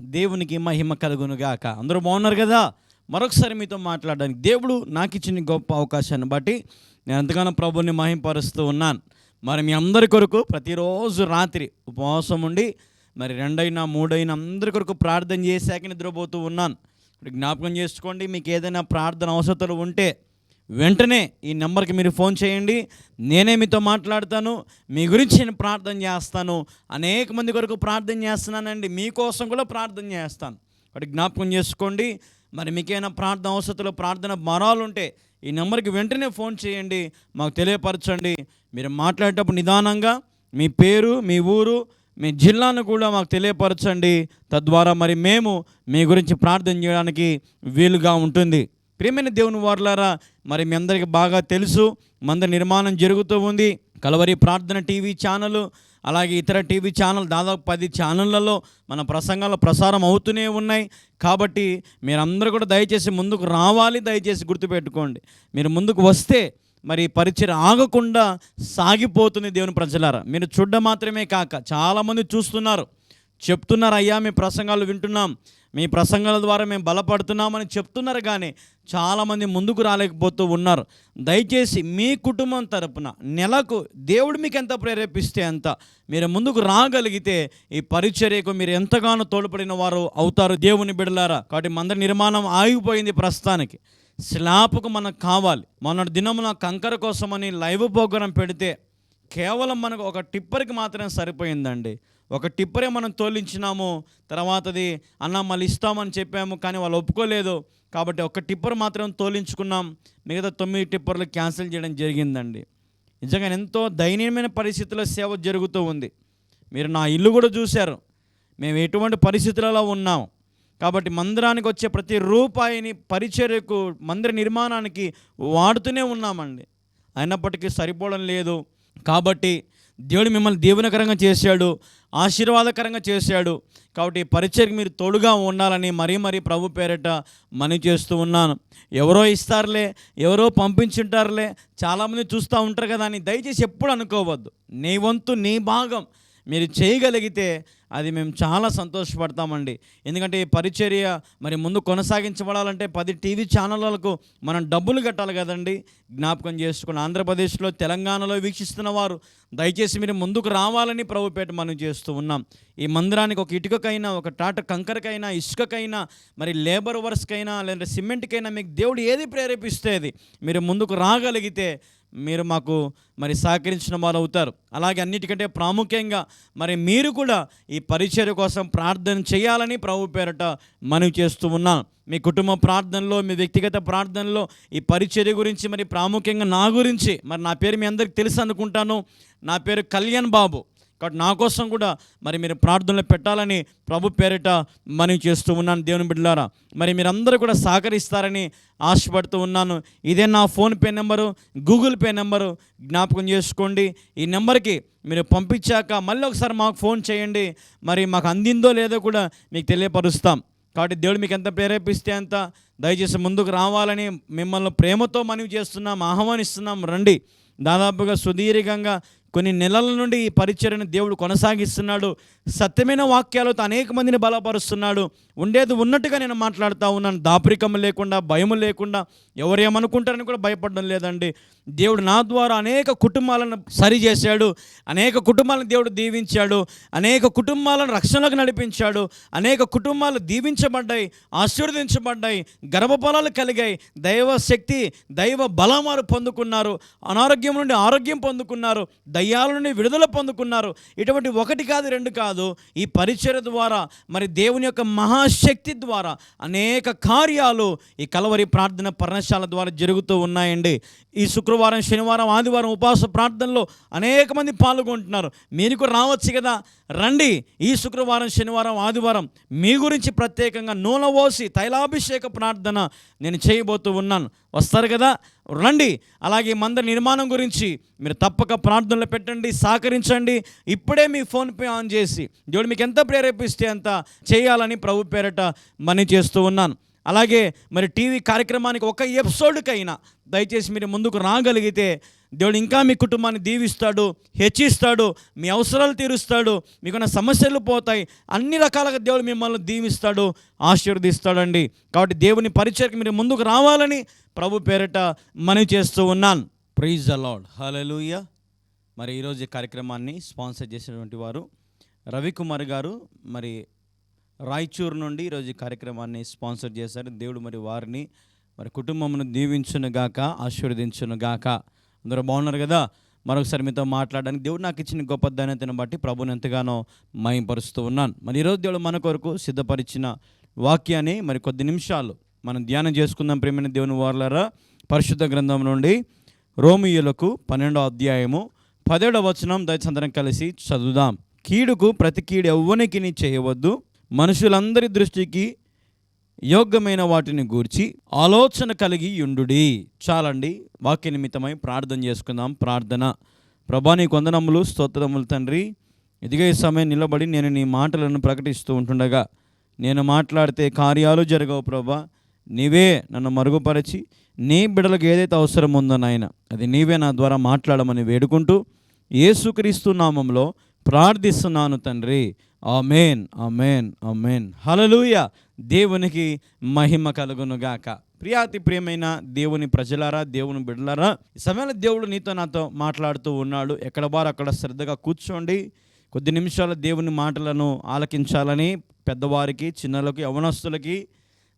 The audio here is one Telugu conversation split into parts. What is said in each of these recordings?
దేవునికి మహిమ కలుగునుగాక. అందరూ బాగున్నారు కదా? మరొకసారి మీతో మాట్లాడడానికి దేవుడు నాకు ఇచ్చిన గొప్ప అవకాశాన్ని బట్టి నేను ఎంతగానో ప్రభుని మహింపరుస్తూ ఉన్నాను. మరి మీ అందరి కొరకు ప్రతిరోజు రాత్రి ఉపవాసం ఉండి మరి రెండైనా మూడైనా అందరి కొరకు ప్రార్థన చేశాక నిద్రపోతూ ఉన్నాను. జ్ఞాపకం చేసుకోండి మీకు ఏదైనా ప్రార్థన అవసరతలు ఉంటే వెంటనే ఈ నెంబర్కి మీరు ఫోన్ చేయండి. నేనే మీతో మాట్లాడతాను. మీ గురించి నేను ప్రార్థన చేస్తాను. అనేక మంది కొరకు ప్రార్థన చేస్తున్నానండి. మీకోసం కూడా ప్రార్థన చేస్తాను. ఒకటి జ్ఞాపకం చేసుకోండి. మరి మీకేమైనా ప్రార్థన అవసరతలు ప్రార్థన మరాలు ఉంటే ఈ నెంబర్కి వెంటనే ఫోన్ చేయండి. మాకు తెలియపరచండి. మీరు మాట్లాడేటప్పుడు నిదానంగా మీ పేరు మీ ఊరు మీ జిల్లాను కూడా మాకు తెలియపరచండి. తద్వారా మరి మేము మీ గురించి ప్రార్థన చేయడానికి వీలుగా ఉంటుంది. ప్రియమైన దేవుని వారులారా మరి మీ అందరికి బాగా తెలుసు మంద నిర్మాణం జరుగుతూ ఉంది. కలవరి ప్రార్థన టీవీ ఛానల్ అలాగే ఇతర టీవీ ఛానల్ దాదాపు పది ఛానళ్ళలో మన ప్రసంగాలు ప్రసారం అవుతూనే ఉన్నాయి. కాబట్టి మీరందరూ కూడా దయచేసి ముందుకు రావాలి దయచేసి గుర్తుపెట్టుకోండి. మీరు ముందుకు వస్తే మరి పరిచయం ఆగకుండా సాగిపోతుంది దేవుని ప్రజలారా. మీరు చూడడం మాత్రమే కాక చాలామంది చూస్తున్నారు చెప్తున్నారు అయ్యా మీ ప్రసంగాలు వింటున్నాం. మీ ప్రసంగాల ద్వారా మేము బలపడుతున్నామని చెప్తున్నారు కానీ చాలామంది ముందుకు రాలేకపోతూ ఉన్నారు. దయచేసి మీ కుటుంబం తరపున నెలకు దేవుడు మీకు ఎంత ప్రేరేపిస్తే అంత మీరు ముందుకు రాగలిగితే ఈ పరిచర్యకు మీరు ఎంతగానో తోడ్పడిన వారు అవుతారు దేవుని బిడలారా కాబట్టి మంద నిర్మాణం ఆగిపోయింది ప్రస్తుతానికి. స్లాబ్కు మనకు కావాలి. మొన్నటి దినమున కంకర కోసమని లైవ్ ప్రోగ్రాం పెడితే కేవలం మనకు ఒక టిప్పర్కి మాత్రమే సరిపోయిందండి. ఒక టిప్పరే మనం తోలించినాము తర్వాతది అన్న మళ్ళీ ఇస్తామని చెప్పాము కానీ వాళ్ళు ఒప్పుకోలేదు. కాబట్టి ఒక టిప్పర్ మాత్రం తోలించుకున్నాం. మిగతా తొమ్మిది టిప్పర్లు క్యాన్సిల్ చేయడం జరిగిందండి. నిజంగా ఎంతో దయనీయమైన పరిస్థితుల్లో సేవ జరుగుతూ ఉంది. మీరు నా ఇల్లు కూడా చూశారు. మేము ఎటువంటి పరిస్థితులలో ఉన్నాం. కాబట్టి మందిరానికి వచ్చే ప్రతి రూపాయిని పరిచర్యకు మందిర నిర్మాణానికి వాడుతూనే ఉన్నామండి. అయినప్పటికీ సరిపోవడం లేదు. కాబట్టి దేవుడు మిమ్మల్ని దీవెనకరంగా చేశాడు ఆశీర్వాదకరంగా చేశాడు. కాబట్టి పరిచయకు మీరు తోడుగా ఉండాలని మరీ మరీ ప్రభు పేరిట మనీ చేస్తూ ఉన్నాను. ఎవరో ఇస్తారులే ఎవరో పంపించుంటారులే చాలామంది చూస్తూ ఉంటారు కదా అని దయచేసి ఎప్పుడు అనుకోవద్దు. నీ వంతు నీ భాగం. మీరు చేయగలిగితే అది మేము చాలా సంతోషపడతామండి. ఎందుకంటే ఈ పరిచర్య మరి ముందు కొనసాగించబడాలంటే పది టీవీ ఛానళ్ళకు మనం డబ్బులు కట్టాలి కదండి. జ్ఞాపకం చేసుకుని ఆంధ్రప్రదేశ్లో తెలంగాణలో వీక్షిస్తున్న వారు దయచేసి మీరు ముందుకు రావాలని ప్రభుపేట మనం చేస్తూ ఉన్నాం. ఈ మందిరానికి ఒక ఇటుకకైనా ఒక టాట కంకరకైనా ఇసుకకైనా మరి లేబర్ వర్క్స్కైనా లేదంటే సిమెంట్కైనా మీకు దేవుడు ఏది ప్రేరేపిస్తే అది మీరు ముందుకు రాగలిగితే మీరు మాకు మరి సహకరించిన వారు అవుతారు. అలాగే అన్నిటికంటే ప్రాముఖ్యంగా మరి మీరు కూడా ఈ పరిచర్య కోసం ప్రార్థన చేయాలని ప్రభు పేరట మనవి చేస్తూ ఉన్నాను మీ కుటుంబ ప్రార్థనలో మీ వ్యక్తిగత ప్రార్థనలో ఈ పరిచర్య గురించి మరి ప్రాముఖ్యంగా నా గురించి మరి నా పేరు మీ అందరికి తెలుసు అనుకుంటాను. నా పేరు కళ్యాణ్ బాబు. కాబట్టి నా కోసం కూడా మరి మీరు ప్రార్థనలు పెట్టాలని ప్రభు పేరిట మనవి చేస్తూ ఉన్నాను దేవుని బిడ్డలారా. మరి మీరందరూ కూడా సహకరిస్తారని ఆశపడుతూ ఉన్నాను. ఇదే నా PhonePe number Google Pay number జ్ఞాపకం చేసుకోండి. ఈ నెంబర్కి మీరు పంపించాక మళ్ళీ ఒకసారి మాకు ఫోన్ చేయండి. మరి మాకు అందిందో లేదో కూడా మీకు తెలియపరుస్తాం. కాబట్టి దేవుడు మీకు ఎంత ప్రేరేపిస్తే అంత దయచేసి ముందుకు రావాలని మిమ్మల్ని ప్రేమతో మనవి చేస్తున్నాం ఆహ్వానిస్తున్నాం. రండి. దాదాపుగా సుదీర్ఘంగా కొన్ని నెలల నుండి ఈ పరిచర్యను దేవుడు కొనసాగిస్తున్నాడు. సత్యమైన వాక్యాలతో అనేక మందిని బలపరుస్తున్నాడు. ఉండేది ఉన్నట్టుగా నేను మాట్లాడుతూ ఉన్నాను. దాపరికం లేకుండా భయం లేకుండా ఎవరేమనుకుంటారని కూడా భయపడడం లేదండి. దేవుడు నా ద్వారా అనేక కుటుంబాలను సరిచేశాడు అనేక కుటుంబాలను దేవుడు దీవించాడు. అనేక కుటుంబాలను రక్షణలకు నడిపించాడు. అనేక కుటుంబాలు దీవించబడ్డాయి ఆశీర్వదించబడ్డాయి గర్భఫలాలు కలిగాయి. దైవ శక్తి దైవ బలం వారు పొందుకున్నారు. అనారోగ్యం నుండి ఆరోగ్యం పొందుకున్నారు. దయ్యాల నుండి విడుదల పొందుకున్నారు. ఇటువంటి ఒకటి కాదు రెండు కాదు. ఈ పరిచయ ద్వారా మరి దేవుని యొక్క మహాశక్తి ద్వారా అనేక కార్యాలు ఈ కలవరి ప్రార్థన పర్ణశాల ద్వారా జరుగుతూ ఉన్నాయండి. ఈ శుక్రవారం శనివారం ఆదివారం ఉపవాస ప్రార్థనలో అనేక మంది పాల్గొంటున్నారు. మీరు కూడా రావచ్చు కదా. రండి. ఈ శుక్రవారం శనివారం ఆదివారం మీ గురించి ప్రత్యేకంగా నూనె పోసి తైలాభిషేక ప్రార్థన నేను చేయబోతూ ఉన్నాను. వస్తారు కదా? రండి. అలాగే మందిర నిర్మాణం గురించి మీరు తప్పక ప్రార్థనలు పెట్టండి సహకరించండి. ఇప్పుడే మీ ఫోన్పే ఆన్ చేసి దేవుడు మీకు ఎంత ప్రేరేపిస్తే అంత చేయాలని ప్రభు పేరట మనీ చేస్తూ ఉన్నాను. అలాగే మరి టీవీ కార్యక్రమానికి ఒక ఎపిసోడ్కైనా దయచేసి మీరు ముందుకు రాగలిగితే దేవుడు ఇంకా మీ కుటుంబాన్ని దీవిస్తాడు హెచ్చిస్తాడు మీ అవసరాలు తీరుస్తాడు మీకున్న సమస్యలు పోతాయి. అన్ని రకాలుగా దేవుడు మిమ్మల్ని దీవిస్తాడు ఆశీర్వదిస్తాడండి. కాబట్టి దేవుని పరిచయకి మీరు ముందుకు రావాలని ప్రభు పేరిట మనవి చేస్తూ ఉన్నాను. ప్రైజ్ అలాడ్ హలలుయ మరి ఈరోజు ఈ కార్యక్రమాన్ని స్పాన్సర్ చేసినటువంటి వారు రవికుమార్ గారు. మరి రాయచూరు నుండి ఈరోజు ఈ కార్యక్రమాన్ని స్పాన్సర్ చేశారు. దేవుడు మరి వారిని మరి కుటుంబమును దీవించును గాక ఆశీర్వదించును గాక అందరూ బాగున్నారు కదా? మరొకసారి మీతో మాట్లాడడానికి దేవుడు నాకు ఇచ్చిన గొప్ప ధన్యతను బట్టి ప్రభుని ఎంతగానో మయంపరుస్తూ ఉన్నాను. మరి ఈరోజు దేవుడు మన కొరకు సిద్ధపరిచిన వాక్యాన్ని మరి కొద్ది నిమిషాలు మనం ధ్యానం చేసుకుందాం ప్రేమైన దేవుని వార్లరా. పరిశుద్ధ గ్రంథం నుండి రోమియులకు పన్నెండో అధ్యాయము పదేడవ వచనం దయచందరం కలిసి చదువుదాం. కీడుకు ప్రతి కీడు ఎవ్వనికి చేయవద్దు. మనుషులందరి దృష్టికి యోగ్యమైన వాటిని గూర్చి ఆలోచన కలిగి యుండుడి చాలండి. వాక్య నిమిత్తమై ప్రార్థన చేసుకుందాం. ప్రార్థన. ప్రభా నీ కొందనములు స్తోత్రములు తండ్రి. ఇదిగే ఈ సమయం నిలబడి నేను నీ మాటలను ప్రకటిస్తూ ఉంటుండగా నేను మాట్లాడితే కార్యాలు జరగవు ప్రభా. నీవే నన్ను మరుగుపరిచి నీ బిడలకు ఏదైతే అవసరం ఉందో నాయన అది నీవే నా ద్వారా మాట్లాడమని వేడుకుంటూ ఏసుక్రీస్తు నామంలో ప్రార్థిస్తున్నాను తండ్రి. ఆమెన్. ఆమెన్. ఆమెన్. హలలుయ దేవునికి మహిమ కలుగునుగాక. ప్రియాతి ప్రియమైన దేవుని ప్రజలారా దేవుని బిడ్డలారా ఈ సమయంలో దేవుడు నీతో నాతో మాట్లాడుతూ ఉన్నాడు. ఎక్కడ వారు అక్కడ శ్రద్ధగా కూర్చోండి. కొద్ది నిమిషాల దేవుని మాటలను ఆలకించాలని పెద్దవారికి చిన్నలకు యవనస్తులకి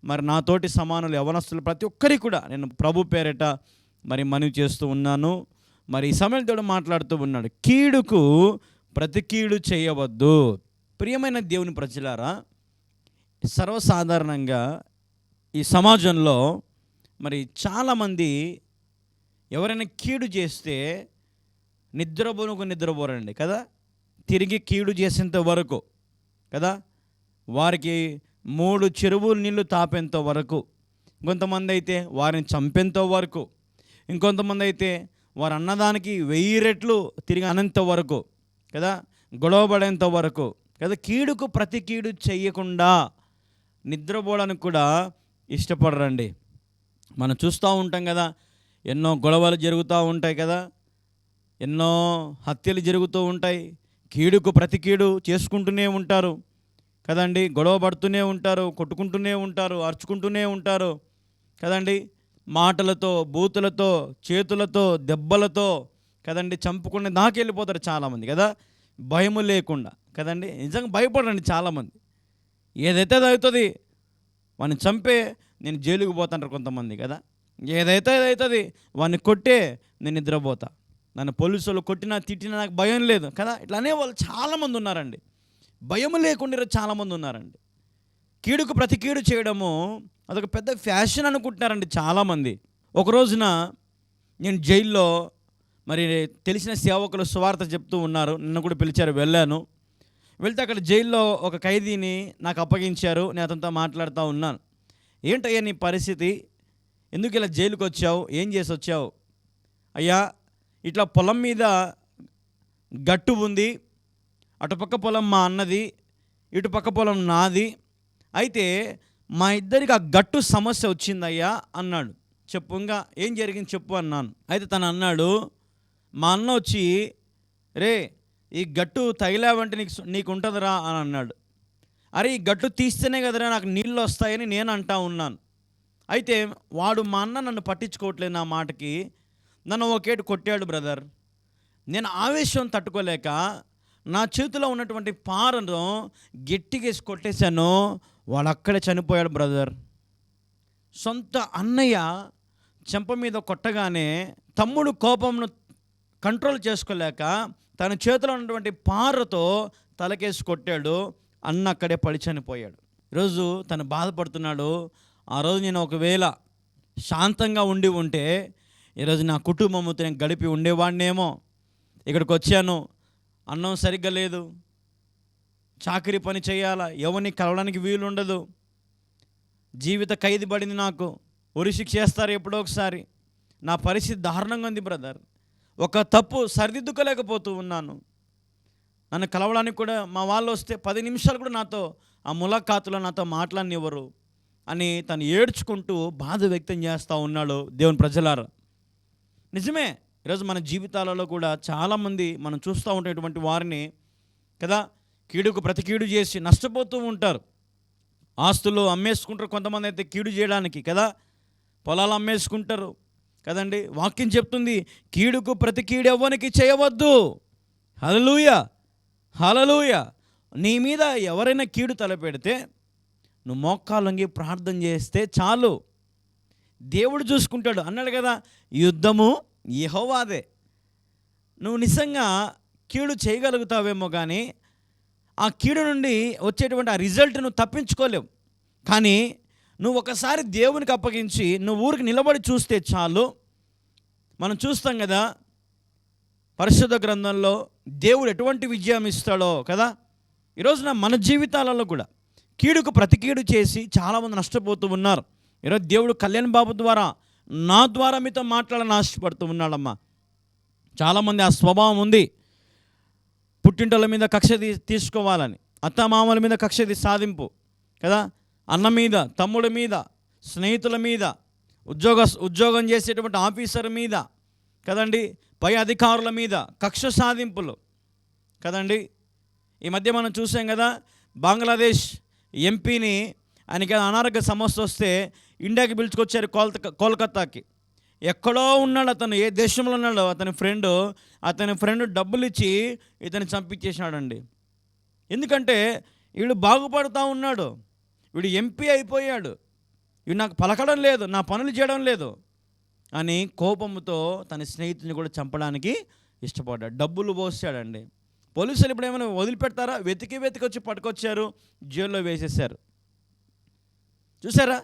మరి నాతోటి సమానులు యవనస్తులు ప్రతి ఒక్కరికి కూడా నేను ప్రభు పేరిట మరి మనవి చేస్తూ ఉన్నాను. మరి ఈ సమయంలో దేవుడు మాట్లాడుతూ ఉన్నాడు కీడుకు ప్రతి కీడు చేయవద్దు. ప్రియమైన దేవుని ప్రజలారా సర్వసాధారణంగా ఈ సమాజంలో మరి చాలామంది ఎవరైనా కీడు చేస్తే నిద్రపోనుకు నిద్రపోరండి కదా? తిరిగి కీడు చేసేంత వరకు కదా? వారికి మూడు చెరువులు నీళ్ళు తాపేంత వరకు ఇంకొంతమంది అయితే వారిని చంపేంత వరకు ఇంకొంతమంది అయితే వారు అన్నదానికి వెయ్యి రెట్లు తిరిగి అనంత వరకు కదా? గొడవపడేంత వరకు కదా? కీడుకు ప్రతి కీడు చేయకుండా నిద్రపోవడానికి కూడా ఇష్టపడరండి. మనం చూస్తూ ఉంటాం కదా ఎన్నో గొడవలు జరుగుతూ ఉంటాయి కదా ఎన్నో హత్యలు జరుగుతూ ఉంటాయి కీడుకు ప్రతి కీడు చేసుకుంటూనే ఉంటారు కదండి గొడవ పడుతూనే ఉంటారు కొట్టుకుంటూనే ఉంటారు అరుచుకుంటూనే ఉంటారు కదండి మాటలతో బూతులతో చేతులతో దెబ్బలతో కదండి చంపుకునే దాకా వెళ్ళిపోతారు చాలామంది కదా భయము లేకుండా కదండి నిజంగా భయపడండి చాలామంది. ఏదైతే అది అవుతుంది వాడిని చంపే నేను జైలుకి పోతాంటారు కొంతమంది కదా. ఏదైతే అది అవుతుంది వాడిని కొట్టే నేను నిద్రపోతా. నన్ను పోలీసులు కొట్టినా తిట్టినా నాకు భయం లేదు కదా. ఇట్లా అనేవాళ్ళు చాలామంది ఉన్నారండి. భయం లేకుండా చాలామంది ఉన్నారండి. కీడుకు ప్రతి కీడు చేయడము అదొక పెద్ద ఫ్యాషన్ అనుకుంటున్నారండి చాలామంది. ఒక రోజున నేను జైల్లో మరి తెలిసిన సేవకులు సువార్త చెప్తూ ఉన్నారు. నిన్న కూడా పిలిచారు వెళ్ళాను. వెళ్తే అక్కడ జైల్లో ఒక ఖైదీని నాకు అప్పగించారు. నేను అతనితో మాట్లాడుతూ ఉన్నాను. ఏంటయ్యా నీ పరిస్థితి? ఎందుకు ఇలా జైలుకి వచ్చావు? ఏం చేసి వచ్చావు? అయ్యా ఇట్లా పొలం మీద గట్టు ఉంది. అటుపక్క పొలం మా అన్నది ఇటుపక్క పొలం నాది. అయితే మా ఇద్దరికి ఆ గట్టు సమస్య వచ్చిందయ్యా అన్నాడు. చెప్పు ఇంకా ఏం జరిగింది చెప్పు అన్నాను. అయితే తను అన్నాడు మా అన్న వచ్చి రే ఈ గట్టు తగిలావంటే నీకు నీకు ఉంటుందిరా అని అన్నాడు. అరే ఈ గట్టు తీస్తేనే కదరా నాకు నీళ్ళు వస్తాయని నేను అంటా ఉన్నాను. అయితే వాడు మా అన్న నన్ను పట్టించుకోవట్లేదు నా మాటకి. నన్ను ఒకేటి కొట్టాడు బ్రదర్. నేను ఆవేశం తట్టుకోలేక నా చేతిలో ఉన్నటువంటి పారను గట్టిగేసి కొట్టేశాను. వాడు అక్కడే చనిపోయాడు బ్రదర్. సొంత అన్నయ్య చెంప మీద కొట్టగానే తమ్ముడు కోపంను కంట్రోల్ చేసుకోలేక తన చేతిలో ఉన్నటువంటి పార్రతో తలకేసి కొట్టాడు అన్న అక్కడే పడి చనిపోయాడు. ఈరోజు తను బాధపడుతున్నాడు ఆ రోజు నేను ఒకవేళ శాంతంగా ఉండి ఉంటే ఈరోజు నా కుటుంబంతో నేను గడిపి ఉండేవాడినేమో. ఇక్కడికి వచ్చాను అన్నం సరిగ్గా లేదు చాకరీ పని చేయాలా ఎవరిని కలవడానికి వీలుండదు జీవిత ఖైదు పడింది నాకు ఉరిశిక్ష చేస్తారు ఎప్పుడో ఒకసారి. నా పరిస్థితి దారుణంగా ఉంది బ్రదర్. ఒక తప్పు సరిదిద్దుకోలేకపోతూ ఉన్నాను. నన్ను కలవడానికి కూడా మా వాళ్ళు వస్తే పది నిమిషాలు కూడా నాతో ఆ ములాఖాతులో నాతో మాట్లాడినివ్వరు అని తను ఏడ్చుకుంటూ బాధ వ్యక్తం చేస్తూ ఉన్నాడు దేవుని ప్రజలారా. నిజమే ఈరోజు మన జీవితాలలో కూడా చాలామంది మనం చూస్తూ ఉండేటువంటి వారిని కదా కీడుకు ప్రతి కీడు చేసి నష్టపోతూ ఉంటారు. ఆస్తులు అమ్మేసుకుంటారు కొంతమంది అయితే కీడు చేయడానికి కదా పొలాలు అమ్మేసుకుంటారు కదండి? వాక్యం చెప్తుంది కీడుకు ప్రతి కీడు ఎవ్వనికి చేయవద్దు. హలలుయ హలలుయ నీ మీద ఎవరైనా కీడు తలపెడితే నువ్వు మోక్కాలొంగి ప్రార్థన చేస్తే చాలు. దేవుడు చూసుకుంటాడు అన్నాడు కదా యుద్ధము యహోవాదే. నువ్వు నిజంగా కీడు చేయగలుగుతావేమో కానీ ఆ కీడు నుండి వచ్చేటువంటి ఆ రిజల్ట్ నువ్వు తప్పించుకోలేవు. కానీ నువ్వు ఒకసారి దేవునికి అప్పగించి నువ్వు ఊరికి నిలబడి చూస్తే చాలు. మనం చూస్తాం కదా పరిశుద్ధ గ్రంథంలో దేవుడు ఎటువంటి విజయం ఇస్తాడో కదా? ఈరోజున మన జీవితాలలో కూడా కీడుకు ప్రతికీడు చేసి చాలామంది నష్టపోతూ ఉన్నారు. ఈరోజు దేవుడు కళ్యాణ్ బాబు ద్వారా నా ద్వారా మీతో మాట్లాడాలని ఆశపడుతూ ఉన్నాడమ్మా. చాలామంది ఆ స్వభావం ఉంది. పుట్టింటల మీద కక్ష తీసుకోవాలని అత్తమామల మీద కక్ష సాధింపు కదా? అన్న మీద తమ్ముడి మీద స్నేహితుల మీద ఉద్యోగ ఉద్యోగం చేసేటువంటి ఆఫీసర్ మీద కదండి? పై అధికారుల మీద కక్ష సాధింపులు కదండి? ఈ మధ్య మనం చూసాం కదా బంగ్లాదేశ్ ఎంపీని ఆయనకి అనారోగ్య సమస్య వస్తే ఇండియాకి పిలుచుకొచ్చారు కోల్త కోల్కతాకి. ఎక్కడో ఉన్నాడు అతను ఏ దేశంలో ఉన్నాడో అతని ఫ్రెండ్ అతని ఫ్రెండ్ డబ్బులు ఇచ్చి ఇతను చంపించేసినాడండి. ఎందుకంటే వీడు బాగుపడుతూ ఉన్నాడు. వీడు ఎంపీ అయిపోయాడు. వీడు నాకు పలకడం లేదు నా పనులు చేయడం లేదు అని కోపంతో తన స్నేహితుని కూడా చంపడానికి ఇష్టపడ్డాడు. డబ్బులు పోసాడండి. పోలీసులు ఇప్పుడు ఏమైనా వదిలిపెడతారా? వెతికి వెతికి వచ్చి పట్టుకొచ్చారు జైల్లో వేసేసారు చూసారా?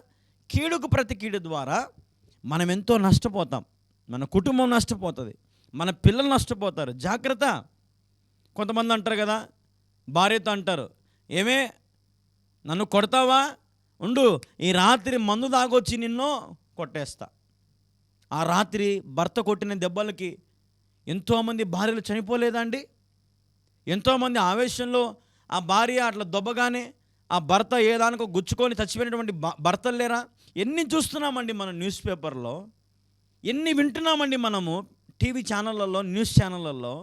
కీడుకు ప్రతి కీడు ద్వారా మనం ఎంతో నష్టపోతాం. మన కుటుంబం నష్టపోతుంది. మన పిల్లలు నష్టపోతారు. జాగ్రత్త. కొంతమంది అంటారు కదా భార్యతో అంటారు. ఏమే నన్ను కొడతావా? ఉండు ఈ రాత్రి మందు దాగొచ్చి నిన్ను కొట్టేస్తా. ఆ రాత్రి భర్త కొట్టిన దెబ్బలకి ఎంతోమంది భార్యలు చనిపోలేదండి ఎంతోమంది ఆవేశంలో ఆ భార్య అట్లా దొబ్బగానే ఆ భర్త ఏదానికో గుచ్చుకొని చచ్చిపోయినటువంటి భర్తలు లేరా? ఎన్ని చూస్తున్నామండి మనం న్యూస్ పేపర్లో? ఎన్ని వింటున్నామండి మనము టీవీ ఛానళ్ళల్లో న్యూస్ ఛానళ్ళల్లో?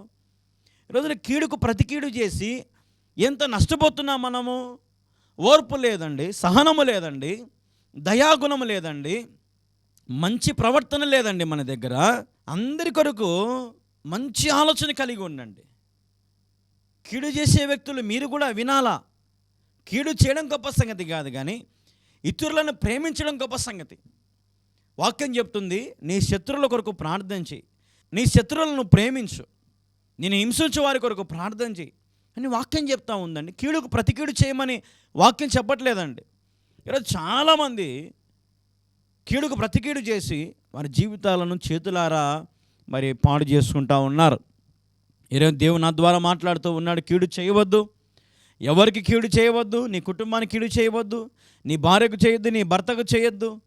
ఈరోజున కీడుకు ప్రతి కీడు చేసి ఎంత నష్టపోతున్నాం మనము? ఓర్పు లేదండి సహనము లేదండి దయాగుణము లేదండి మంచి ప్రవర్తన లేదండి మన దగ్గర. అందరి కొరకు మంచి ఆలోచన కలిగి ఉండండి. కీడు చేసే వ్యక్తులు మీరు కూడా వినాలా? కీడు చేయడం గొప్ప సంగతి కాదు కానీ ఇతరులను ప్రేమించడం గొప్ప సంగతి. వాక్యం చెప్తుంది నీ శత్రువుల కొరకు ప్రార్థన చేయి. నీ శత్రువులను ప్రేమించు. నేను హింసించు వారి కొరకు ప్రార్థన చేయి. అని వాక్యం చెప్తా ఉందండి. కీడుకు ప్రతికీడు చేయమని వాక్యం చెప్పట్లేదండి. ఈరోజు చాలామంది కీడుకు ప్రతికీడు చేసి వారి జీవితాలను చేతులారా మరి పాడు చేసుకుంటా ఉన్నారు. ఈరోజు దేవుడు నా ద్వారా మాట్లాడుతూ ఉన్నాడు కీడు చేయవద్దు. ఎవరికి కీడు చేయవద్దు? నీ కుటుంబానికి కీడు చేయవద్దు. నీ భార్యకు చేయొద్దు నీ భర్తకు చేయొద్దు.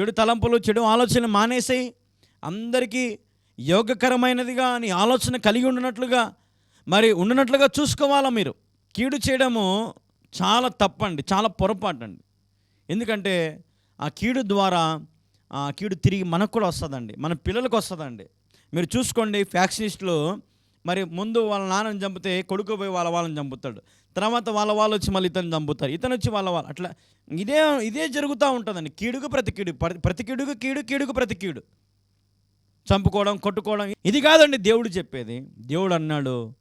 చెడు తలంపులు చెడు ఆలోచన మానేసేయి. అందరికీ యోగకరమైనదిగా నీ ఆలోచన కలిగి ఉండినట్లుగా మరి ఉండినట్లుగా చూసుకోవాలా మీరు? కీడు చేయడము చాలా తప్పండి చాలా పొరపాటు అండి ఎందుకంటే ఆ కీడు ద్వారా ఆ కీడు తిరిగి మనకు కూడా వస్తుందండి మన పిల్లలకు వస్తుందండి. మీరు చూసుకోండి ఫ్యాక్షనిస్టులు మరి ముందు వాళ్ళ నాన్నని చంపితే కొడుకు పోయి వాళ్ళ వాళ్ళని చంపుతాడు. తర్వాత వాళ్ళ వాళ్ళు వచ్చి మళ్ళీ ఇతను చంపుతారు ఇతను వచ్చి వాళ్ళ వాళ్ళు అట్లా. ఇదే ఇదే జరుగుతూ ఉంటుందండి. కీడుకు ప్రతి కీడు ప్రతి- ప్రతి కీడుకు కీడు కీడుకు ప్రతి కీడు. చంపుకోవడం కొట్టుకోవడం ఇది కాదండి దేవుడు చెప్పేది. దేవుడు అన్నాడు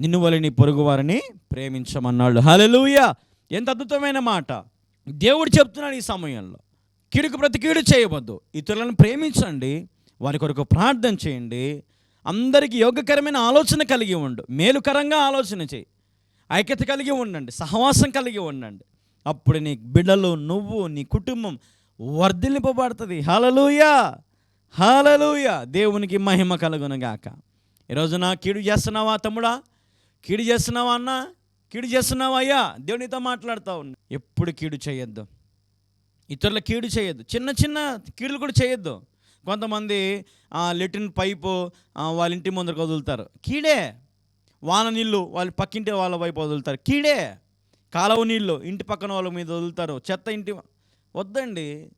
నిన్ను వలని పొరుగు వారిని ప్రేమించమన్నాడు. హలలుయ ఎంత అద్భుతమైన మాట. దేవుడు చెప్తున్నాడు ఈ సమయంలో. కీడుకు ప్రతి కీడు చేయవద్దు. ఇతరులను ప్రేమించండి. వారి కొరకు ప్రార్థన చేయండి. అందరికీ యోగకరమైన ఆలోచన కలిగి ఉండు. మేలుకరంగా ఆలోచన చేయి. ఐక్యత కలిగి ఉండండి. సహవాసం కలిగి ఉండండి. అప్పుడు నీ బిడ్డలు నువ్వు నీ కుటుంబం వర్ధిల్లింపబడుతుంది. హలలుయా హలలుయ దేవునికి మహిమ కలుగునగాక ఈరోజు నా కీడు చేస్తున్నావా తమ్ముడా? కీడు చేస్తున్నావా అన్న? కీడు చేస్తున్నావా అయ్యా? దేవునితో మాట్లాడుతూ ఉన్నా. ఎప్పుడు కీడు చేయొద్దు. ఇతరుల కీడు చేయొద్దు. చిన్న చిన్న కీడులు కూడా చేయొద్దు. కొంతమంది ఆ, పైపు వాళ్ళ ఇంటి ముందరకు వదులుతారు. కీడే. వాన నీళ్ళు వాళ్ళ పక్కింటి వాళ్ళ వైపు వదులుతారు. కీడే. కాలువ నీళ్ళు ఇంటి పక్కన వాళ్ళ మీద వదులుతారు. చెత్త ఇంటి వద్దండి.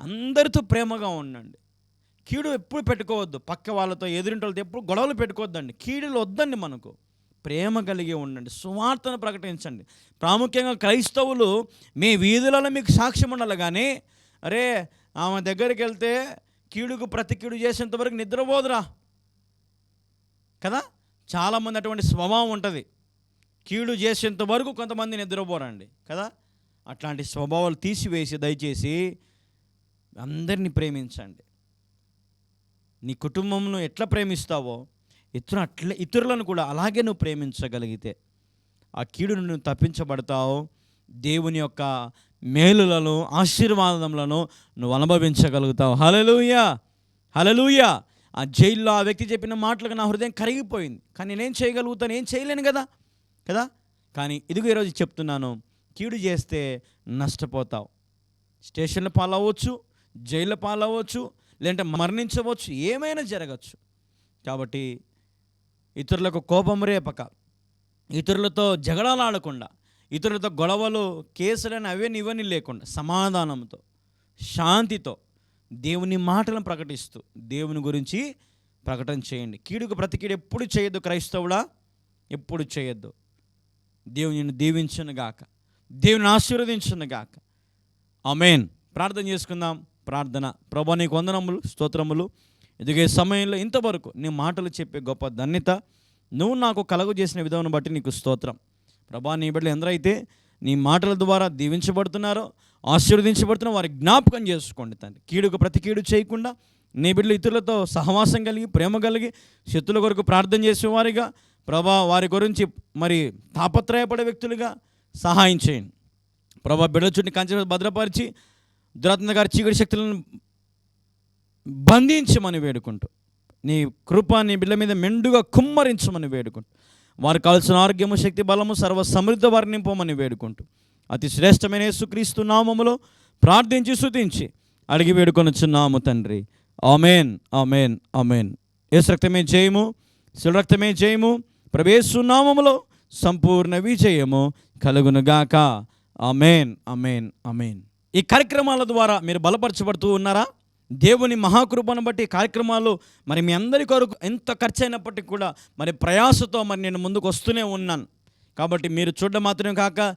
అందరితో ప్రేమగా ఉండండి. కీడు ఎప్పుడు పెట్టుకోవద్దు. పక్క వాళ్ళతో ఎదురింటి వాళ్ళతో ఎప్పుడు గొడవలు పెట్టుకోవద్దండి. కీడులు వద్దండి మనకు. ప్రేమ కలిగి ఉండండి సువార్తను ప్రకటించండి. ప్రాముఖ్యంగా క్రైస్తవులు మీ వీధులలో మీకు సాక్ష్యం ఉండాలి కానీ అరే ఆమె దగ్గరికి వెళ్తే కీడుకు ప్రతి కీడు చేసేంతవరకు నిద్రపోదురా. కదా? చాలామంది అటువంటి స్వభావం ఉంటుంది. కీడు చేసేంత వరకు కొంతమంది నిద్రపోరండి కదా? అట్లాంటి స్వభావాలు తీసివేసి దయచేసి అందరినీ ప్రేమించండి. నీ కుటుంబంను ఎట్లా ప్రేమిస్తావో ఇతరు అట్లే ఇతరులను కూడా అలాగే నువ్వు ప్రేమించగలిగితే ఆ కీడును నువ్వు తప్పించబడతావు. దేవుని యొక్క మేలులను ఆశీర్వాదములను నువ్వు అనుభవించగలుగుతావు. హలలుయా హలలుయా ఆ జైల్లో ఆ వ్యక్తి చెప్పిన మాటలకు నా హృదయం కరిగిపోయింది. కానీ నేనేం చేయగలుగుతాను? ఏం చేయలేను కదా? కదా? కానీ ఇదిగో ఈరోజు చెప్తున్నాను. కీడు చేస్తే నష్టపోతావు. స్టేషన్లో పాలవచ్చు జైల్లో పాలవచ్చు లేదంటే మరణించవచ్చు ఏమైనా జరగచ్చు కాబట్టి ఇతరులకు కోపం రేపక. ఇతరులతో జగడాలు ఆడకుండా ఇతరులతో గొడవలు కేసులని అవన్నీ ఇవన్నీ లేకుండా సమాధానంతో శాంతితో దేవుని మాటలను ప్రకటిస్తూ దేవుని గురించి ప్రకటన చేయండి. కీడుకు ప్రతికీడు ఎప్పుడు చేయొద్దు క్రైస్తవుడా? ఎప్పుడు చేయొద్దు. దేవుని దీవించను గాక. దేవుని ఆశీర్వదించను గాక. అమేన్ ప్రార్థన చేసుకుందాం. ప్రార్థన. ప్రభా నీకు వందనములు స్తోత్రములు. ఎదిగే సమయంలో ఇంతవరకు నీ మాటలు చెప్పే గొప్ప ధన్యత నువ్వు నాకు కలుగు చేసిన విధానం బట్టి నీకు స్తోత్రం. ప్రభా నీ బిడ్డలు ఎందరైతే నీ మాటల ద్వారా దీవించబడుతున్నారో ఆశీర్వదించబడుతున్న వారి జ్ఞాపకం చేసుకోండి తండ్రి. కీడుకు ప్రతి కీడు చేయకుండా నీ బిడ్డలు ఇతరులతో సహవాసం కలిగి ప్రేమ కలిగి శత్రుల కొరకు ప్రార్థన చేసేవారిగా ప్రభా వారి గురించి మరి తాపత్రయపడే వ్యక్తులుగా సహాయం చేయండి. ప్రభా బిడ్డల చుట్టూ కంచె భద్రపరిచి దురాత్మ గారి చీకటి శక్తులను బంధించమని వేడుకుంటూ నీ కృప నీ బిడ్డ మీద మెండుగా కుమ్మరించమని వేడుకుంటూ వారికి కావాల్సిన ఆరోగ్యము శక్తి బలము సర్వ సమృద్ధ వారిని నింపమని వేడుకుంటూ అతి శ్రేష్టమైన యేసుక్రీస్తు నామములో ప్రార్థించి శుతించి అడిగి వేడుకొనుచున్నాము తండ్రి. Amen amen amen. యేసురక్తమే జయము శివరక్తమే జయము ప్రవేశు నామములో సంపూర్ణ విజయము కలుగునుగాక. అమేన్ అమేన్ అమేన్ ఈ కార్యక్రమాల ద్వారా మీరు బలపరచబడుతూ ఉన్నారా? దేవుని మహాకృపను బట్టి కార్యక్రమాలు మరి మీ అందరి కొరకు ఎంత ఖర్చు అయినప్పటికీ కూడా మరి ప్రయాసతో మరి నేను ముందుకు వస్తూనే ఉన్నాను. కాబట్టి మీరు చూడడం మాత్రమే కాక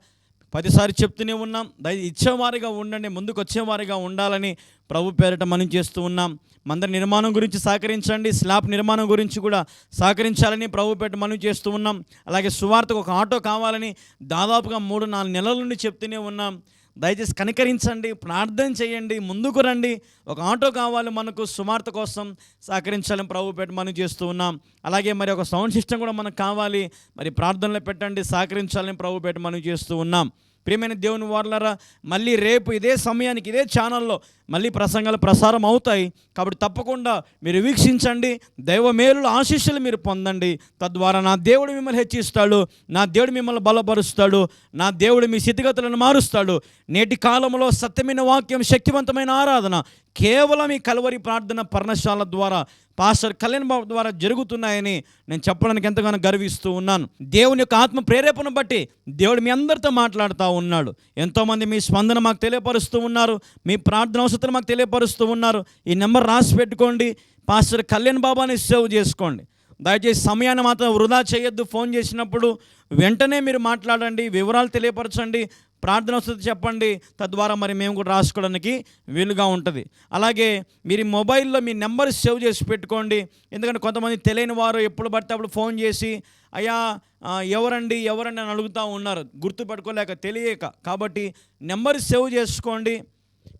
పదిసారి చెప్తూనే ఉన్నాం. దయ ఇచ్చేవారిగా ఉండండి ముందుకు వచ్చేవారిగా ఉండాలని ప్రభు పేరిట మనం చేస్తూ ఉన్నాం. మందిర నిర్మాణం గురించి సహకరించండి స్లాబ్ నిర్మాణం గురించి కూడా సహకరించాలని ప్రభు పేరిట మనం చేస్తూ ఉన్నాం. అలాగే సువార్తకు ఒక ఆటో కావాలని దాదాపుగా మూడు నాలుగు నెలల నుండి చెప్తూనే ఉన్నాం. దయచేసి కనికరించండి ప్రార్థన చేయండి ముందుకు రండి. ఒక ఆటో కావాలి మనకు సుమార్త కోసం సహకరించాలని ప్రభుపేట మనం చేస్తూ ఉన్నాం. అలాగే మరి ఒక సౌండ్ సిస్టమ్ కూడా మనకు కావాలి. మరి ప్రార్థనలో పెట్టండి సహకరించాలని ప్రభుపేట మనం చేస్తూ ఉన్నాం. ప్రియమైన దేవుని వార్లరా మళ్ళీ రేపు ఇదే సమయానికి ఇదే ఛానల్లో మళ్ళీ ప్రసంగాలు ప్రసారం అవుతాయి. కాబట్టి తప్పకుండా మీరు వీక్షించండి. దైవ మేలుల ఆశీస్సులు మీరు పొందండి. తద్వారా నా దేవుడు మిమ్మల్ని హెచ్చిస్తాడు నా దేవుడు మిమ్మల్ని బలపరుస్తాడు నా దేవుడు మీ స్థితిగతులను మారుస్తాడు. నేటి కాలంలో సత్యమైన వాక్యం శక్తివంతమైన ఆరాధన కేవలం ఈ కలవరి ప్రార్థన పర్ణశాల ద్వారా పాస్టర్ కళ్యాణ్ బాబు ద్వారా జరుగుతున్నాయని నేను చెప్పడానికి ఎంతగానో గర్విస్తూ ఉన్నాను. దేవుని యొక్క ఆత్మ ప్రేరేపణ బట్టి దేవుడు మీ అందరితో మాట్లాడుతూ ఉన్నాడు. ఎంతోమంది మీ స్పందన మాకు తెలియపరుస్తూ ఉన్నారు. మీ ప్రార్థన అవసరం మాకు తెలియపరుస్తూ ఉన్నారు. ఈ నెంబర్ రాసి పెట్టుకోండి. పాస్టర్ కళ్యాణ్ బాబాని సేవ్ చేసుకోండి. దయచేసి సమయాన్ని మాత్రం వృధా చేయొద్దు. ఫోన్ చేసినప్పుడు వెంటనే మీరు మాట్లాడండి వివరాలు తెలియపరచండి. ప్రార్థన వస్తుంది చెప్పండి. తద్వారా మరి మేము కూడా రాసుకోవడానికి వీలుగా ఉంటుంది. అలాగే మీరు మొబైల్లో మీ నెంబర్ సేవ్ చేసి పెట్టుకోండి. ఎందుకంటే కొంతమంది తెలియని వారు ఎప్పుడు పడితే అప్పుడు ఫోన్ చేసి అయ్యా ఎవరండి ఎవరండి? అని అడుగుతూ ఉన్నారు. గుర్తుపెట్టుకోలేక తెలియక. కాబట్టి నెంబర్ సేవ్ చేసుకోండి.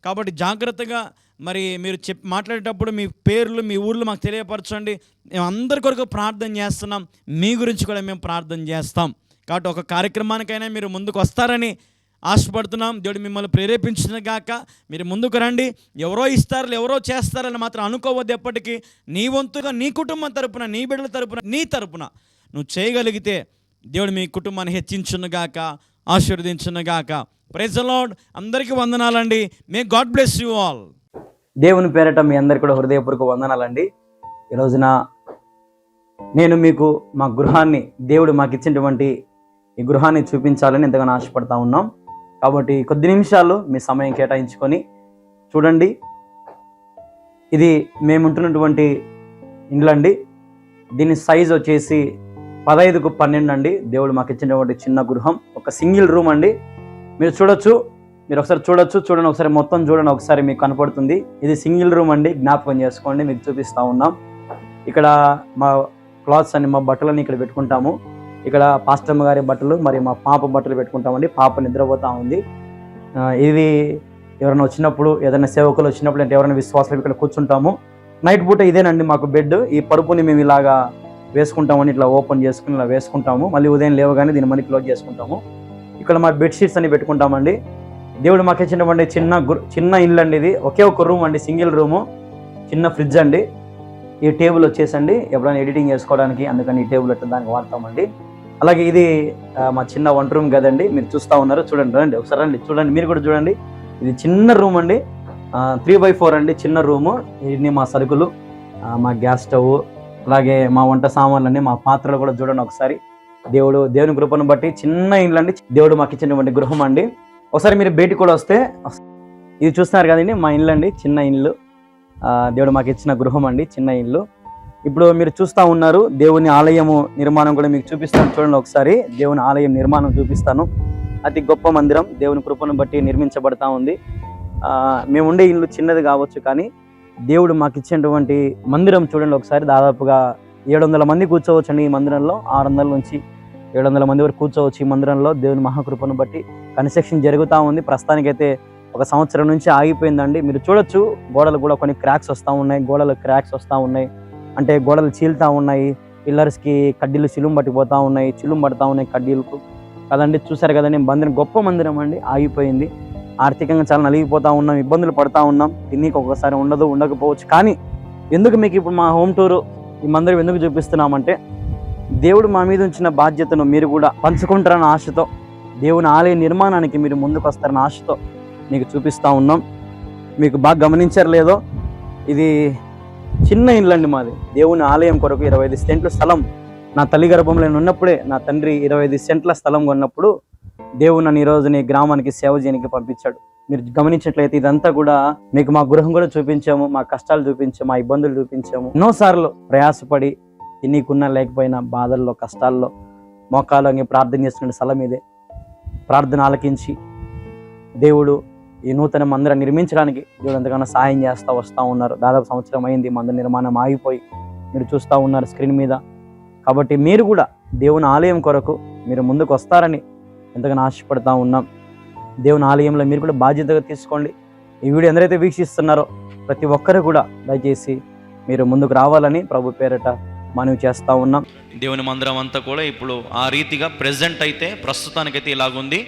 కాబట్టి జాగ్రత్తగా మరి మీరు చెప్ మాట్లాడేటప్పుడు మీ పేర్లు మీ ఊర్లు మాకు తెలియపరచండి. మేము అందరి కొరకు ప్రార్థన చేస్తున్నాం. మీ గురించి కూడా మేము ప్రార్థన చేస్తాం. కాబట్టి ఒక కార్యక్రమానికైనా మీరు ముందుకు వస్తారని ఆశపడుతున్నాం. దేవుడు మిమ్మల్ని ప్రేరేపించిన గాక మీరు ముందుకు రండి. ఎవరో ఇస్తారు ఎవరో చేస్తారని మాత్రం అనుకోవద్దు ఎప్పటికీ. నీ వంతుగా నీ కుటుంబం తరపున నీ బిడ్డల తరపున నీ తరపున నువ్వు చేయగలిగితే దేవుడు మీ కుటుంబాన్ని హెచ్చించునుగాక ఆశీర్వదించునుగాక ప్రైజ్ లాడ్ అందరికీ వందనాలండి. May God bless you all దేవుని పేరట మీ అందరికీ కూడా హృదయపూర్వక వందనాలండి. ఈ రోజున నేను మీకు మా గృహాన్ని దేవుడు మాకు ఇచ్చినటువంటి ఈ గృహాన్ని చూపించాలని ఎంతగానో ఆశపడతా ఉన్నాం. కాబట్టి కొద్ది నిమిషాలు మీ సమయం కేటాయించుకొని చూడండి. ఇది మేము ఉంటున్నటువంటి దీని సైజ్ వచ్చేసి పదహైదుకు పన్నెండు అండి. దేవుడు మాకు ఇచ్చినటువంటి చిన్న గృహం ఒక సింగిల్ రూమ్ అండి. మీరు చూడొచ్చు మీరు ఒకసారి చూడొచ్చు చూడండి ఒకసారి మొత్తం చూడండి ఒకసారి మీకు కనపడుతుంది. ఇది సింగిల్ రూమ్ అండి జ్ఞాపకం చేసుకోండి మీకు చూపిస్తూ ఉన్నాం. ఇక్కడ మా క్లాత్స్ అన్ని మా బట్టలని ఇక్కడ పెట్టుకుంటాము. ఇక్కడ పాస్టమ్మ గారి బట్టలు మరి మా పాప బట్టలు పెట్టుకుంటామండి. పాప నిద్రపోతా ఉంది. ఇది ఎవరైనా వచ్చినప్పుడు ఏదైనా సేవకులు వచ్చినప్పుడు అంటే ఎవరైనా విశ్వాసాలు ఇక్కడ కూర్చుంటాము. నైట్ పూట ఇదేనండి మాకు బెడ్. ఈ పరుపుని మేము ఇలాగా వేసుకుంటామని ఇట్లా ఓపెన్ చేసుకుని ఇలా వేసుకుంటాము. మళ్ళీ ఉదయం లేవగానే దీన్ని మళ్ళీ క్లోజ్ చేసుకుంటాము. ఇక్కడ మా బెడ్షీట్స్ అని పెట్టుకుంటామండి. దేవుడు మాకు ఇచ్చినటువంటి చిన్న చిన్న ఇల్లు అండి ఇది. ఒకే ఒక రూమ్ అండి సింగిల్ రూము. చిన్న ఫ్రిడ్జ్ అండి. ఈ టేబుల్ వచ్చేసండి. ఎప్పుడైనా ఎడిటింగ్ చేసుకోవడానికి అందుకని ఈ టేబుల్ అట్లా దానికి వాడతామండి. అలాగే ఇది మా చిన్న వంట రూమ్ కదండి మీరు చూస్తూ ఉన్నారు. చూడండి రండి ఒకసారి రండి చూడండి మీరు కూడా చూడండి. ఇది చిన్న రూమ్ అండి. త్రీ బై ఫోర్ అండి చిన్న రూము ఇన్ని మా సరుకులు మా గ్యాస్ స్టవ్ అలాగే మా వంట సామాన్లన్నీ మా పాత్రలు కూడా చూడండి ఒకసారి. దేవుడు దేవుని కృపను బట్టి చిన్న ఇల్లు అండి. దేవుడు మాకు ఇచ్చినటువంటి గృహం అండి. ఒకసారి మీరు బయటికి కూడా వస్తే ఇది చూస్తున్నారు కదండి మా ఇల్లు అండి చిన్న ఇల్లు దేవుడు మాకు ఇచ్చిన గృహం అండి చిన్న ఇల్లు ఇప్పుడు మీరు చూస్తూ ఉన్నారు దేవుని ఆలయము నిర్మాణం కూడా మీకు చూపిస్తాను. చూడండి ఒకసారి దేవుని ఆలయం నిర్మాణం చూపిస్తాను. అతి గొప్ప మందిరం దేవుని కృపను బట్టి నిర్మించబడతా ఉంది. మేము ఉండే ఇల్లు చిన్నది కావచ్చు కానీ దేవుడు మాకు ఇచ్చినటువంటి మందిరం చూడండి ఒకసారి. దాదాపుగా ఏడు వందల మంది కూర్చోవచ్చండి ఈ మందిరంలో. ఆరు వందల నుంచి ఏడు వందల మంది వరకు కూర్చోవచ్చు ఈ మందిరంలో. దేవుని మహాకృపను బట్టి కన్స్ట్రక్షన్ జరుగుతూ ఉంది. ప్రస్తుతానికైతే ఒక సంవత్సరం నుంచి ఆగిపోయిందండి. మీరు చూడొచ్చు గోడలు కూడా కొన్ని క్రాక్స్ వస్తూ ఉన్నాయి. గోడలు క్రాక్స్ వస్తూ ఉన్నాయి. అంటే గోడలు చీలుతూ ఉన్నాయి పిల్లర్స్కి కడ్డీలు చిలుం పట్టిపోతూ ఉన్నాయి చిలుం పడతా ఉన్నాయి కడ్డీలకు. కదండి చూసారు కదండి మందిరం గొప్ప మందిరం అండి ఆగిపోయింది. ఆర్థికంగా చాలా నలిగిపోతూ ఉన్నాం ఇబ్బందులు పడతా ఉన్నాం తిన్నీకి ఒక్కసారి ఉండదు ఉండకపోవచ్చు. కానీ ఎందుకు మీకు ఇప్పుడు మా హోమ్ టూరు ఈ మందిరం ఎందుకు చూపిస్తున్నామంటే దేవుడు మా మీద ఉంచిన బాధ్యతను మీరు కూడా పంచుకుంటారన్న ఆశతో దేవుని ఆలయ నిర్మాణానికి మీరు ముందుకు వస్తారన్న ఆశతో మీకు చూపిస్తూ ఉన్నాం. మీకు బాగా గమనించారు లేదో ఇది చిన్న ఇల్లు అండి మాది. దేవుని ఆలయం కొరకు ఇరవై ఐదు సెంట్ల స్థలం. నా తల్లి గర్భంలో నేను ఉన్నప్పుడే నా తండ్రి ఇరవై ఐదు సెంట్ల స్థలం కొన్నప్పుడు దేవుడు నన్ను ఈరోజు నీ గ్రామానికి సేవ చేయడానికి పంపించాడు. మీరు గమనించినట్లయితే ఇదంతా కూడా మీకు మా గృహం కూడా చూపించాము మా కష్టాలు చూపించాము మా ఇబ్బందులు చూపించాము. ఎన్నోసార్లు ప్రయాసపడి నీకున్నా లేకపోయినా బాధల్లో కష్టాల్లో మోకాలు ప్రార్థన చేస్తున్న స్థలం ఇదే. ప్రార్థన ఆలకించి దేవుడు ఈ నూతన మందిరం నిర్మించడానికి దేవుడు ఎంతగానో సాయం చేస్తూ వస్తూ ఉన్నారు. దాదాపు సంవత్సరం అయింది మందిర నిర్మాణం ఆగిపోయి మీరు చూస్తూ ఉన్నారు స్క్రీన్ మీద. కాబట్టి మీరు కూడా దేవుని ఆలయం కొరకు మీరు ముందుకు వస్తారని ఎంతగానో ఆశపడతా ఉన్నాం. దేవుని ఆలయంలో మీరు కూడా బాధ్యతగా తీసుకోండి. ఈ వీడియో ఎందరైతే వీక్షిస్తున్నారో ప్రతి ఒక్కరు కూడా దయచేసి మీరు ముందుకు రావాలని ప్రభు పేరట మనవి చేస్తూ ఉన్నాం. దేవుని మందిరం అంతా కూడా ఇప్పుడు ఆ రీతిగా ప్రజెంట్ అయితే ప్రస్తుతానికైతే ఇలాగుంది.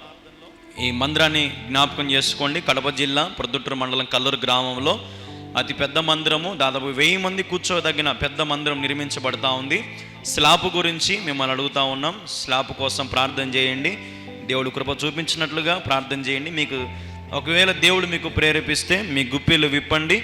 ఈ మందిరాన్ని జ్ఞాపకం చేసుకోండి. కడప జిల్లా ప్రొద్దుటూరు మండలం కల్లూరు గ్రామంలో అతి పెద్ద మందిరము. దాదాపు వెయ్యి మంది కూర్చోదగిన పెద్ద మందిరం నిర్మించబడతా ఉంది. స్లాబ్ గురించి మిమ్మల్ని అడుగుతా ఉన్నాం. స్లాబ్ కోసం ప్రార్థన చేయండి. దేవుడు కృప చూపించినట్లుగా ప్రార్థన చేయండి. మీకు ఒకవేళ దేవుడు మీకు ప్రేరేపిస్తే మీ గుప్పిలు విప్పండి.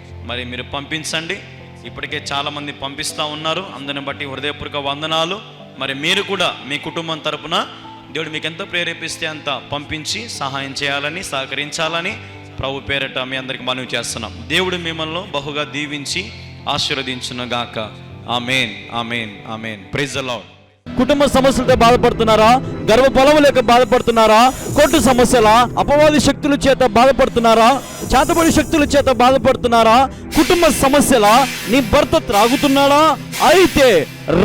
మరి మీరు పంపించండి. ఇప్పటికే చాలామంది పంపిస్తూ ఉన్నారు. అందరిని బట్టి హృదయపూర్వక వందనాలు. మరి మీరు కూడా మీ కుటుంబం తరపున దేవుడు మీకు ఎంత ప్రేరేపిస్తే అంత పంపించి సహాయం చేయాలని సహకరించాలని ప్రభు పేరట మీ అందరికి మనవి చేస్తున్నాం. దేవుడు మిమ్మల్ని బహుగా దీవించి ఆశీర్వదించును గాక. Amen amen amen. ప్రైజ్ అలాడ్ కుటుంబ సమస్యలతో బాధపడుతున్నారా? గర్భఫలం లేక బాధపడుతున్నారా? కోర్టు సమస్యల? అపవాది శక్తుల చేత బాధపడుతున్నారా? చేతబడి శక్తుల చేత బాధపడుతున్నారా? కుటుంబ సమస్యల నీ భర్త త్రాగుతున్నాడా? అయితే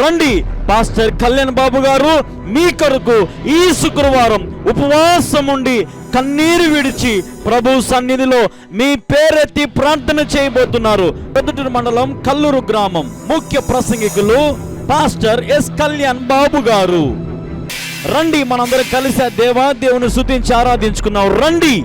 రండి పాస్టర్ కళ్యాణ్ బాబు గారు మీ కొరకు ఈ శుక్రవారం ఉపవాసం ఉండి కన్నీరు విడిచి ప్రభు సన్నిధిలో మీ పేరెత్తి ప్రార్థన చేయబోతున్నారు. పెద్దటూరు మండలం కల్లూరు గ్రామం. ముఖ్య ప్రసంగికులు పాస్టర్ ఎస్ కళ్యాణ్ బాబు గారు. రండి మనందరం కలిసి దేవా దేవుని శుతించి ఆరాధించుకున్నాం రండి!